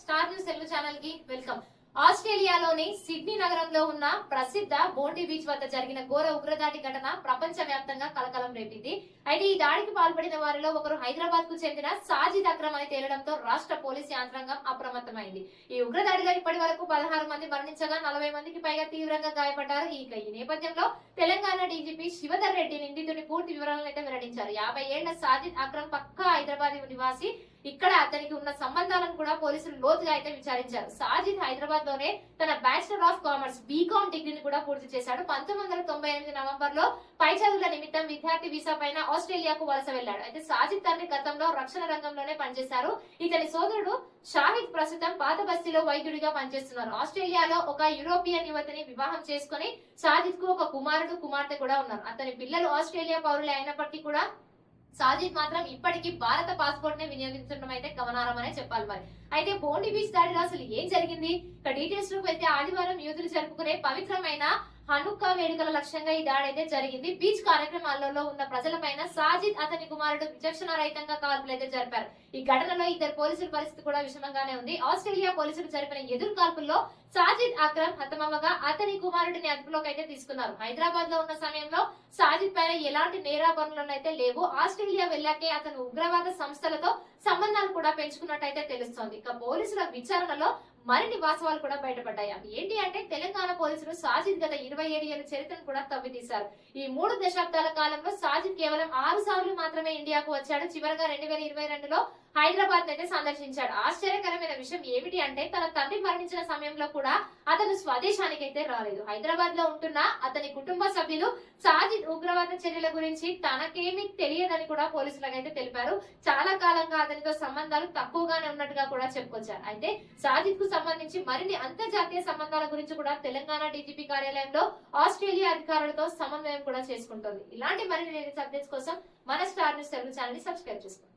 Star News Telugu ఛానల్కి welcome. ఆస్ట్రేలియాలోని Sydney నగరంలో ఉన్న ప్రసిద్ధ బోండి బీచ్ వద్ద జరిగిన ఘోర ఉగ్రదాడి ఘటన ప్రపంచ వ్యాప్తంగా కలకలం రేపింది. అయితే ఈ దాడికి పాల్పడిన వారిలో ఒకరు హైదరాబాద్కు చెందిన సాజిద్ అక్రమ్ అని తేలడంతో రాష్ట్ర పోలీస్ యంత్రాంగం అప్రమత్తమైంది. ఈ ఉగ్రదాడిలో ఇప్పటి వరకు పదహారు మంది మరణించగా నలభై మందికి పైగా తీవ్రంగా గాయపడ్డారు. ఇక ఈ నేపథ్యంలో తెలంగాణ డీజీపీ శివధర్ రెడ్డి నిందితుని పూర్తి వివరాలను అయితే వెల్లడించారు. యాభై ఏళ్ళ సాజిద్ అక్రమ్ పక్కా హైదరాబాద్ నివాసి ఇక్కడ అతనికి ఉన్న సంబంధాలను కూడా పోలీసులు లోతుగా అయితే విచారించారు. సాజిద్ హైదరాబాద్లోనే తన బ్యాచిలర్ ఆఫ్ కామర్స్ బీకామ్ డిగ్రీని కూడా పూర్తి చేశాడు. పంతొమ్మిది వందల తొంభై ఎనిమిది నవంబర్లో పై చదువుల నిమిత్తం విద్యార్థి వీసా పైన ఆస్ట్రేలియాకు వలస వెళ్ళాడు అయితే సాజిద్ తండ్రి గతంలో రక్షణ రంగంలోనే పనిచేశారు. ఇతని సోదరుడు షాహిద్ ప్రస్తుతం పాత బస్తీలో వైద్యుడిగా పనిచేస్తున్నారు. ఆస్ట్రేలియాలో ఒక యూరోపియన్ యువతిని వివాహం చేసుకుని సాజిద్కు ఒక కుమారుడు కుమార్తె కూడా ఉన్నారు. అతని పిల్లలు ఆస్ట్రేలియా పౌరులే అయినప్పటికీ కూడా సాజిద్ మాత్రం ఇప్పటికీ భారత పాస్పోర్ట్ నే వినియోగించడం అయితే గమనార్హమనే చెప్పాలి మరి. అయితే బోండి బీచ్ దాడిలో అసలు ఏం జరిగింది? ఇక డీటెయిల్స్లోకి వెళ్తే ఆదివారం యూదులు జరుపుకునే పవిత్రమైన హనుక్క వేడుకల లక్ష్యంగా ఈ దాడి అయితే జరిగింది. బీచ్ కార్యక్రమాలలో ఉన్న ప్రజలపైన సాజిద్ అతని కుమారుడు విచక్షణ రహితంగా కాల్పులు అయితే జరిపారు. ఈ ఘటనలో ఇద్దరు పోలీసుల పరిస్థితి కూడా విషమంగానే ఉంది. ఆస్ట్రేలియా పోలీసులు జరిపిన ఎదురు కాల్పుల్లో సాజిద్ అక్రమ్ హతమవ్వగా అతని కుమారుడిని అదుపులోకి అయితే తీసుకున్నారు. హైదరాబాద్లో ఉన్న సమయంలో సాజిద్ పైన ఎలాంటి నేరాపరులను అయితే లేవు. ఆస్ట్రేలియా వెళ్ళాకే అతను ఉగ్రవాద సంస్థలతో సంబంధాలు కూడా పెంచుకున్నట్టయితే తెలుస్తోంది. ఇక పోలీసుల విచారణలో మరిన్ని వాస్తవాలు కూడా బయటపడ్డాయి. అవి ఏంటి అంటే తెలంగాణ పోలీసులు సాజిద్ గత ఇరవై ఏడు ఏళ్ళ చరిత్రను కూడా తవ్వితీశారు. ఈ మూడు దశాబ్దాల కాలంలో సాజిద్ కేవలం ఆరు సార్లు మాత్రమే ఇండియాకు వచ్చాడు. చివరగా రెండు వేల ఇరవై రెండులో హైదరాబాద్ అయితే సందర్శించాడు. ఆశ్చర్యకరమైన విషయం ఏమిటి అంటే తన తండ్రి మరణించిన సమయంలో కూడా అతను స్వదేశానికి అయితే రాలేదు. హైదరాబాద్లో ఉంటున్న అతని కుటుంబ సభ్యులు సాజిద్ ఉగ్రవాద చర్యల గురించి తనకేమీ తెలియదని కూడా పోలీసులకు అయితే తెలిపారు. చాలా కాలంగా అతనితో సంబంధాలు తక్కువగానే ఉన్నట్టుగా కూడా చెప్పుకొచ్చారు. అయితే సాజిద్కు సంబంధించి మరిన్ని అంతర్జాతీయ సంబంధాల గురించి కూడా తెలంగాణ డీజీపీ కార్యాలయంలో ఆస్ట్రేలియా అధికారులతో సమన్వయం కూడా చేసుకుంటోంది. ఇలాంటి మరిన్ని లేటెస్ట్ అప్డేట్స్ కోసం మన స్టార్ న్యూస్ తెలుగు ఛానల్ని సబ్స్క్రైబ్ చేసుకోండి.